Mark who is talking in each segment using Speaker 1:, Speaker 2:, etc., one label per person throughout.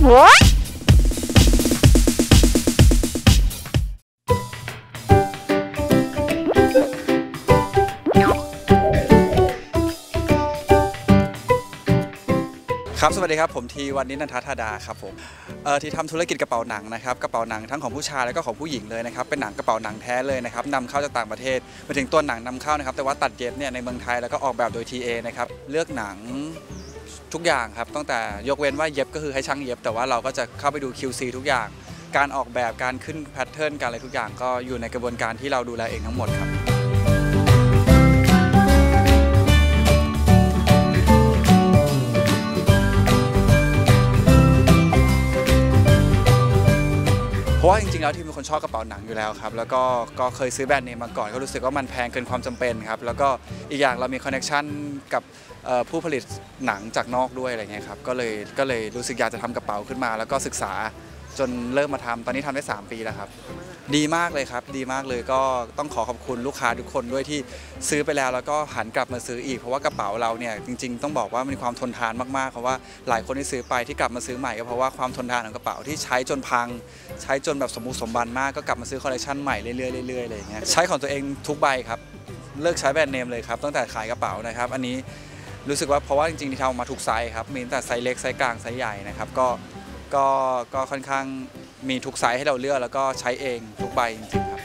Speaker 1: ครับ สวัสดีครับ ผมทีวันนี้นันทธาดาครับผมเอ่อที่ทำธุรกิจกระเป๋าหนังนะครับ กระเป๋าหนังทั้งของผู้ชายแล้วก็ของผู้หญิงเลยนะครับ เป็นหนังกระเป๋าหนังแท้เลยนะครับนำเข้าจากต่างประเทศ มาถึงตัวหนังนำเข้านะครับ แต่ว่าตัดเย็บเนี่ยในเมืองไทยแล้วก็ออกแบบโดย TA นะครับ เลือกหนัง ทุกอย่างครับตั้งแต่ยกเว้นว่าเย็บก็คือให้ช่างเย็บ แต่ว่าเราก็จะเข้าไปดู QC ทุกอย่าง การออกแบบการขึ้นแพทเทิร์นการอะไรทุกอย่างก็อยู่ในกระบวนการที่เราดูแลเองทั้งหมดครับ เพราะว่าจริงๆแล้วทีมเป็นคนชอบกระเป๋าหนังอยู่แล้วครับแล้วก็ก็เคยซื้อแบรนด์เนมมาก่อนก็รู้สึกว่ามันแพงเกินความจำเป็นครับแล้วก็อีกอย่างเรามีคอนเนคชันกับผู้ผลิตหนังจากนอกด้วยอะไรเงี้ยครับก็เลยก็เลยรู้สึกอยากจะทำกระเป๋าขึ้นมา แล้วก็ศึกษาจนเริ่มมาทำตอนนี้ทำได้ 3 ปีแล้วครับ ดีมากเลยครับ ดีมากเลยก็ต้องขอขอบคุณลูกค้าทุกคนด้วยที่ซื้อไปแล้วแล้วก็หันกลับมาซื้ออีก เพราะว่ากระเป๋าเราเนี่ยจริงๆ ต้องบอกว่ามีความทนทานมากๆเพราะว่าหลายคนที่ซื้อไปที่กลับมาซื้อใหม่ก็เพราะว่าความทนทานของกระเป๋าที่ใช้จนพัง ใช้จนแบบสมบูรณ์สมบันมากก็กลับมาซื้อคอลเลคชันใหม่เรื่อยๆเรื่อยๆอะไรอย่างเงี้ยใช้ของตัวเองทุกใบครับเลิกใช้แบรนด์เนมเลยครับตั้งแต่ขายกระเป๋านะครับ อันนี้รู้สึกว่าเพราะว่าจริงๆที่ทำออกมาทุกไซส์ครับมีตั้งแต่ไซส์เล็กไซส์กลางไซส์ใหญ่นะครับก็ ก็ก็ค่อนข้างมีทุกไซส์ให้เราเลือกแล้วก็ใช้เองทุกใบจริงๆครับ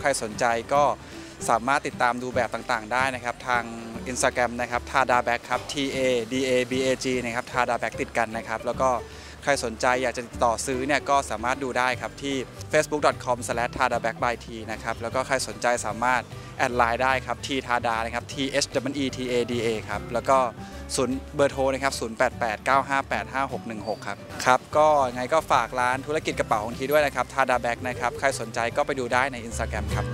Speaker 1: ใครสนใจก็สามารถติดตามดูแบบต่างๆ ได้นะครับ ทาง Instagram นะครับทาดาแบ็กครับ T A D A B A G นะครับทาดาแบ็กติดกันนะครับ แล้วก็ ใครสนใจอยากจะติดต่อซื้อเนี่ยก็สามารถดูได้ครับที่ facebook.com t a d a b a c k by t นะครับแล้วก็ใครสนใจสามารถแอดไลน์ได้ครับ t ทาดานะครับ T H W E T A D A ครับแล้วก็ศูนย์เบอร์โทรนะครับ 0889585616 ครับ ครับ ก็ยังไงก็ฝากร้านธุรกิจกระเป๋าของทีด้วยนะครับ ทาดาแบ็กนะครับ ใครสนใจก็ไปดูได้ใน Instagram ครับ